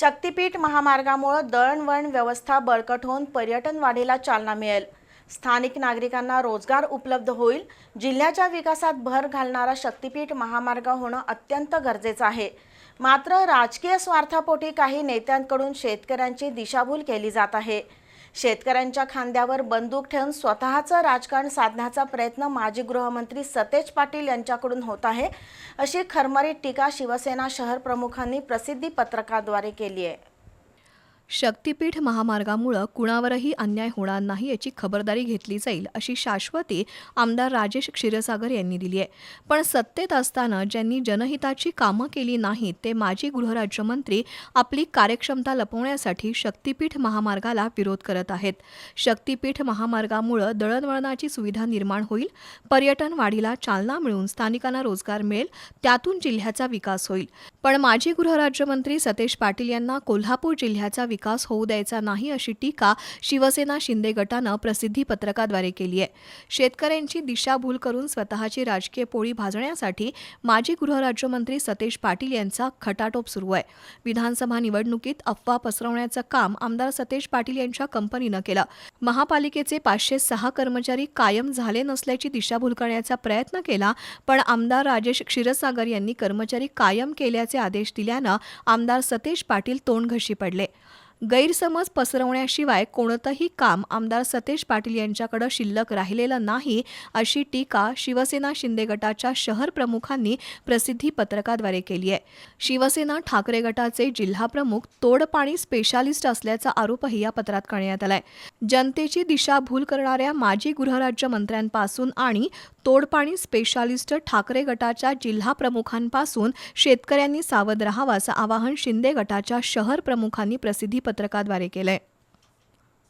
शक्तीपीठ महामार्गामुळे दळणवळण व्यवस्था बळकट होऊन पर्यटन वाढीला चालना मिळेल. स्थानिक नागरिकांना रोजगार उपलब्ध होईल. जिल्ह्याच्या विकासात भर घालणारा शक्तीपीठ महामार्ग होणं अत्यंत गरजेचं आहे. मात्र राजकीय स्वार्थापोटी काही नेत्यांकडून शेतकऱ्यांची दिशाभूल केली जात आहे. शेतकऱ्यांच्या खांद्यावर बंदूक ठेवून स्वतःचं राजकारण साधण्याचा प्रयत्न माजी गृहमंत्री सतेज पाटील यांच्याकडून होत आहे अशी खरमरीत टीका शिवसेना शहर प्रमुखांनी प्रसिद्धी पत्रकाद्वारे केली आहे. शक्तीपीठ महामार्गामुळं कुणावरही अन्याय होणार नाही याची खबरदारी घेतली जाईल अशी शाश्वती आमदार राजेश क्षीरसागर यांनी दिली आहे. पण सत्तेत असताना ज्यांनी जनहिताची कामं केली नाहीत ते माजी गृहराज्यमंत्री आपली कार्यक्षमता लपवण्यासाठी शक्तीपीठ महामार्गाला विरोध करत आहेत. शक्तीपीठ महामार्गामुळं दळणवळणाची सुविधा निर्माण होईल पर्यटन वाढीला चालना मिळून स्थानिकांना रोजगार मिळेल त्यातून जिल्ह्याचा विकास होईल. पण माजी गृहराज्यमंत्री सतेज पाटील यांना कोल्हापूर जिल्ह्याचा विकास विकास होऊ द्यायचा नाही अशी टीका शिवसेना शिंदे गटानं प्रसिद्धी पत्रकाद्वारे केली आहे. शेतकऱ्यांची दिशाभूल करून स्वतःची राजकीय पोळी भाजण्यासाठी माजी गृहराज्यमंत्री सतेज पाटील यांचा खटाटोप सुरू आहे. विधानसभा निवडणुकीत अफवा पसरवण्याचं काम आमदार सतेज पाटील यांच्या कंपनीनं केलं. महापालिकेचे पाचशे सहा कर्मचारी कायम झाले नसल्याची दिशाभूल करण्याचा प्रयत्न केला पण आमदार राजेश क्षीरसागर यांनी कर्मचारी कायम केल्याचे आदेश दिल्यानं आमदार सतेज पाटील तोंडघशी पडले. गैरसमज पसरवण्याशिवाय कोणतंही काम आमदार सतेज पाटील यांच्याकडे शिल्लक राहिलेलं नाही अशी टीका शिवसेना शिंदे गटाच्या शहर प्रमुखांनी प्रसिद्धी पत्रकाद्वारे केली आहे. शिवसेना ठाकरे गटाचे जिल्हाप्रमुख तोडपाणी स्पेशालिस्ट असल्याचा आरोपही या पत्रात करण्यात आलाय. जनतेची दिशाभूल करणाऱ्या माजी गृहराज्यमंत्र्यांपासून आणि तोडपाणी स्पेशालिस्ट ठाकरे गटाच्या जिल्हा प्रमुखांपासून शेतकऱ्यांनी सावध राहावं असं आवाहन शिंदे गटाच्या शहर प्रमुखांनी प्रसिद्धी पत्रकाद्वारे केलंय.